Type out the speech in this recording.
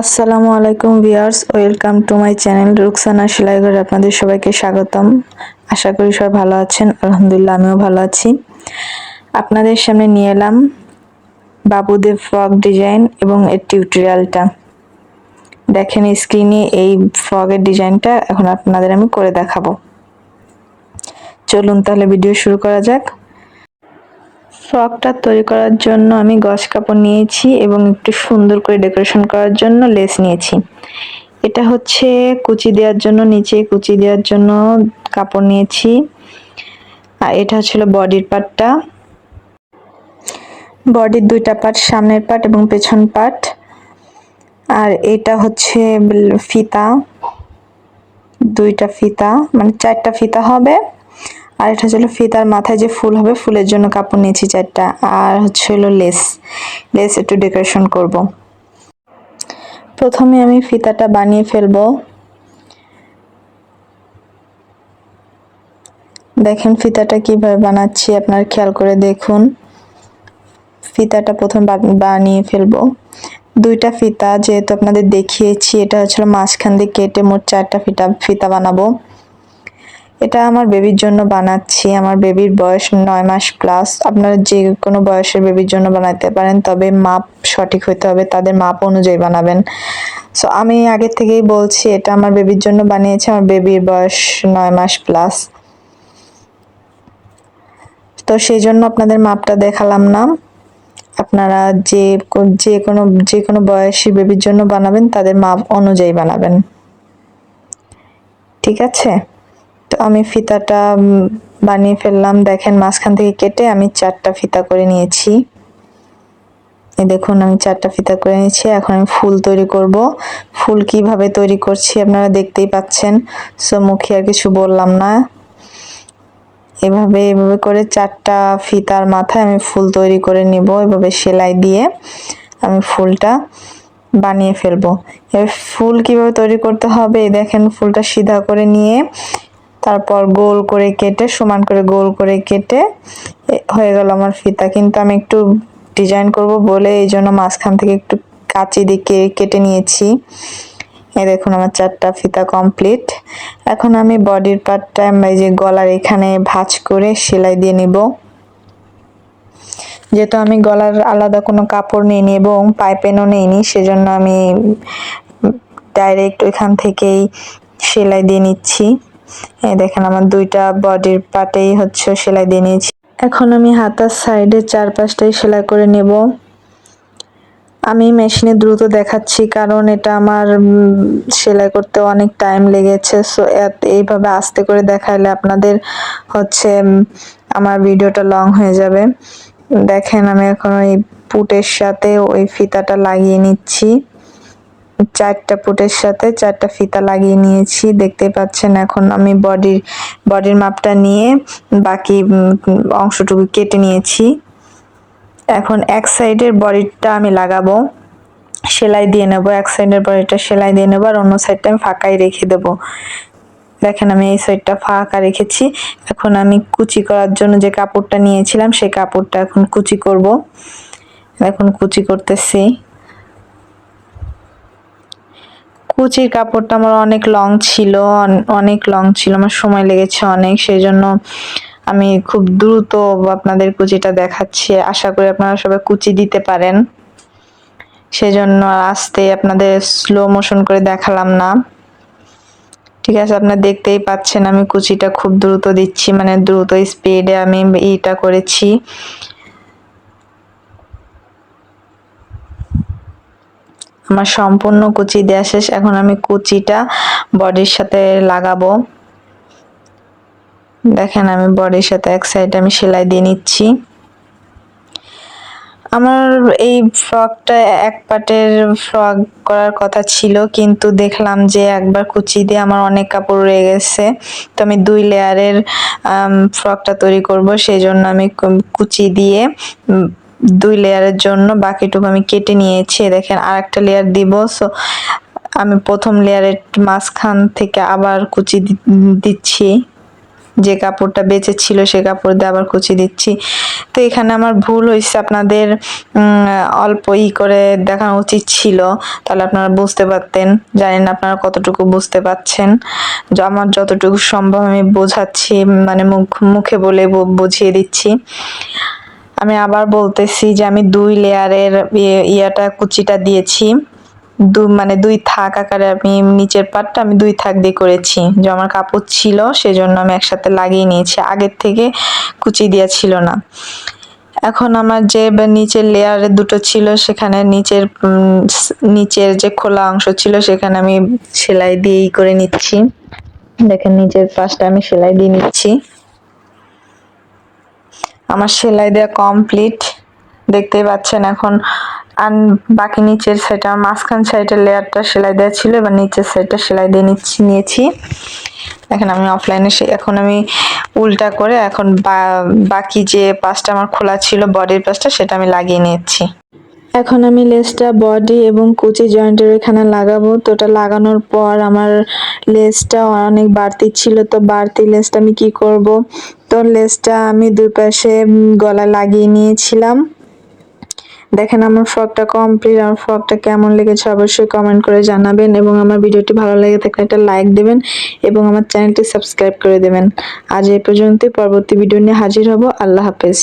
আসসালামু আলাইকুম viewers, welcome to my channel Ruksana Selaighar আপনাদের সবাইকে স্বাগতম। আশা করি সবাই ভালো আছেন, আলহামদুলিল্লাহ আমিও ভালো আছি। আপনাদের সামনে নিয়ে এলাম বাবুদের ফ্রক ডিজাইন এবং এর টিউটোরিয়ালটা। দেখেন স্ক্রিনে এই ফ্রকের ডিজাইনটা, এখন আপনাদের আমি করে দেখাবো। চলুন তাহলে ভিডিও শুরু করা যাক। ফ্রকটা তৈরি করার জন্য আমি গস কাপড় নিয়েছি এবং একটু সুন্দর করে ডেকোরেশন করার জন্য লেস নিয়েছি। এটা হচ্ছে কুচি দেওয়ার জন্য, নিচে কুচি দেওয়ার জন্য কাপড় নিয়েছি। আর এটা হচ্ছিল বডির পার্টটা বডির দুইটা পার্ট সামনের পার্ট এবং পেছন পার্ট আর এটা হচ্ছে ফিতা। দুইটা ফিতা মানে চারটা ফিতা হবে। আর এটা হচ্ছে ফিতার মাথায় যে ফুল হবে, ফুলের জন্য কাপড় নিয়েছি চারটা। আর হচ্ছে হলো লেস। লেস একটু ডেকোরেশন করব। প্রথমে আমি ফিতাটা বানিয়ে ফেলব। দেখেন ফিতাটা কীভাবে বানাচ্ছি, আপনার খেয়াল করে দেখুন। ফিতাটা প্রথম বানিয়ে ফেলব। দুইটা ফিতা যেহেতু আপনাদের দেখিয়েছি, এটা হচ্ছে মাঝখান দিয়ে কেটে মোট চারটা ফিতা ফিতা বানাবো। এটা আমার বেবির জন্য বানাচ্ছি। আমার বেবির বয়স নয় মাস প্লাস আপনারা যে কোনো বয়সের বেবির জন্য বানাতে পারেন, তবে মাপ সঠিক হইতে হবে। তাদের মাপ অনুযায়ী বানাবেন। সো আমি আগে থেকেই বলছি, এটা আমার বেবির জন্য বানিয়েছি। আমার বেবির বয়স নয় মাস প্লাস তো সেই জন্য আপনাদের মাপটা দেখালাম না। আপনারা যে যে কোনো যে কোনো বয়সী বেবির জন্য বানাবেন, তাদের মাপ অনুযায়ী বানাবেন। ঠিক আছে? আমি ফিতাটা বানিয়ে ফেললাম। দেখেন, মাঝখান থেকে কেটে আমি চারটা ফিতা করে নিয়েছি। এই দেখুন, আমি চারটা ফিতা করে নিয়েছি। এখন আমি ফুল তৈরি করব। ফুল কীভাবে তৈরি করছি আপনারা দেখতেই পাচ্ছেন। সো, মুখে আর কিছু বললাম না। এভাবে এভাবে করে চারটা ফিতার মাথায় আমি ফুল তৈরি করে নিব। এভাবে সেলাই দিয়ে আমি ফুলটা বানিয়ে ফেলব। এবার ফুল কীভাবে তৈরি করতে হবে? দেখেন, ফুলটা সিধা করে নিয়ে তারপর গোল করে কেটে, সমান করে গোল করে কেটে হয়ে গেল আমার ফিতা। কিন্তু আমি একটু ডিজাইন করব বলে এই জন্য মাঝখান থেকে একটু কাঁচি দিকে কেটে নিয়েছি। এই দেখুন আমার চারটা ফিতা কমপ্লিট এখন আমি বডির পার্টটা এই যে গলার এখানে ভাঁজ করে সেলাই দিয়ে নিব। যেহেতু আমি গলার আলাদা কোনো কাপড় নিয়ে নিই এবং পাইপেনও নিইনি, সেজন্য আমি ডাইরেক্ট ওইখান থেকেই সেলাই দিয়ে নিচ্ছি। দেখেন, আমার দুইটা বডির পাটেই হচ্ছে সেলাই দিয়ে নিয়েছি। এখন আমি হাতার সাইডে চার পাঁচটাই সেলাই করে নেব। আমি মেশিনে দ্রুত দেখাচ্ছি, কারণ এটা আমার সেলাই করতে অনেক টাইম লেগেছে। সো এইভাবে আস্তে করে দেখাইলে আপনাদের হচ্ছে আমার ভিডিওটা লং হয়ে যাবে। দেখেন, আমি এখন ওই পুটের সাথে ওই ফিতাটা লাগিয়ে নিচ্ছি। চারটা পুটের সাথে চারটা ফিতা লাগিয়ে নিয়েছি। দেখতে পাচ্ছেন এখন আমি বডির বডির মাপটা নিয়ে বাকি অংশটুকু কেটে নিয়েছি। এখন এক সাইডের বডিটা আমি লাগাবো, সেলাই দিয়ে নেব। এক সাইডের বডিটা সেলাই দিয়ে নেব আর অন্য সাইডটা আমি ফাঁকাই রেখে দেবো। দেখেন আমি এই সাইডটা ফাঁকা রেখেছি। এখন আমি কুচি করার জন্য যে কাপড়টা নিয়েছিলাম, সেই কাপড়টা এখন কুচি করব। এখন কুচি করতেছি। কুচির কাপড়টা আমার অনেক লং ছিল অনেক লং ছিল, আমার সময় লেগেছে অনেক সেই জন্য আমি খুব দ্রুত আপনাদের কুচিটা দেখাচ্ছি। আশা করি আপনারা সবাই কুচি দিতে পারেন। সেজন্য আস্তে আপনাদের স্লো মোশন করে দেখালাম না। ঠিক আছে, আপনারা দেখতেই পাচ্ছেন আমি কুচিটা খুব দ্রুত দিচ্ছি মানে দ্রুত স্পিডে আমি ইটা করেছি। আমার সম্পূর্ণ কুচি দেওয়া শেষ। এখন আমি কুচিটা বডির সাথে লাগাবো। দেখেন আমি বডির সাথে এক সাইডে আমি সেলাই দিয়ে নিচ্ছি। আমার এই ফ্রকটা এক পাটের ফ্রক করার কথা ছিল, কিন্তু দেখলাম যে একবার কুচি দিয়ে আমার অনেক কাপড় রয়ে গেছে। তো আমি দুই লেয়ারের ফ্রকটা তৈরি করব সেই জন্য আমি কুচি দিয়ে দুই লেয়ারের জন্য বাকিটুকু আমি কেটে নিয়েছি। দেখেন আর একটা লেয়ার দিব। সো আমি প্রথম লেয়ারের মাঝখান থেকে আবার কুচি দিচ্ছি। যে কাপড়টা বেঁচে ছিল সে কাপড় দিয়ে আবার কুচি দিচ্ছি। তো এখানে আমার ভুল হয়েছে। আপনাদের অল্প ই করে দেখানো উচিত ছিল। তাহলে আপনারা বুঝতে পারতেন। জানি না আপনারা কতটুকু বুঝতে পাচ্ছেন। আমার যতটুকু সম্ভব আমি বোঝাচ্ছি মানে মুখ মুখে বলে বুঝিয়ে দিচ্ছি। আমি আবার বলতেছি যে আমি দুই লেয়ারের ইয়াটা, কুচিটা দিয়েছি। দু মানে দুই থাক আকারে আমি নিচের পাটটা আমি দুই থাক দিয়ে করেছি। যে আমার কাপড় ছিল, সেজন্য আমি একসাথে লাগিয়ে নিয়েছি। আগের থেকে কুচি দেওয়া ছিল না। এখন আমার যে নিচের লেয়ারে দুটো ছিল, সেখানে নিচের নিচের যে খোলা অংশ ছিল, সেখানে আমি সেলাই দিয়েই করে নিচ্ছি। দেখেন, নিচের পাশটা আমি সেলাই দিয়ে নিচ্ছি। আমার সেলাই দেওয়া কমপ্লিট দেখতেই পাচ্ছেন এখন। আর বাকি নিচের সাইডটা মাঝখান সাইডের লেয়ারটা সেলাই দেওয়া ছিল, এবার নিচের সাইডটা সেলাই দিয়ে নিচ্ছি, নিয়েছি। এখন আমি অফলাইনে সে এখন আমি উল্টা করে এখন বাকি যে পাশটা আমার খোলা ছিল বডির পাশটা, সেটা আমি লাগিয়ে নিচ্ছি। এখন আমি লেসটা বডি এবং কুচি জয়েন্টের এখানে লাগাবো। তো ওটা লাগানোর পর আমার লেসটা অনেক বাড়তি ছিল, তো বাড়তি লেসটা আমি কি করব? তো লেসটা আমি দুই পাশে গলা লাগিয়ে নিয়েছিলাম। দেখেন আমার ফ্রকটা কমপ্লিট আমার ফ্রকটা কেমন লেগেছে অবশ্যই কমেন্ট করে জানাবেন এবং আমার ভিডিওটি ভালো লেগে থাকলে একটা লাইক দেবেন এবং আমার চ্যানেলটি সাবস্ক্রাইব করে দেবেন। আজ এই পর্যন্তই, পরবর্তী ভিডিও নিয়ে হাজির হব। আল্লাহ হাফেজ।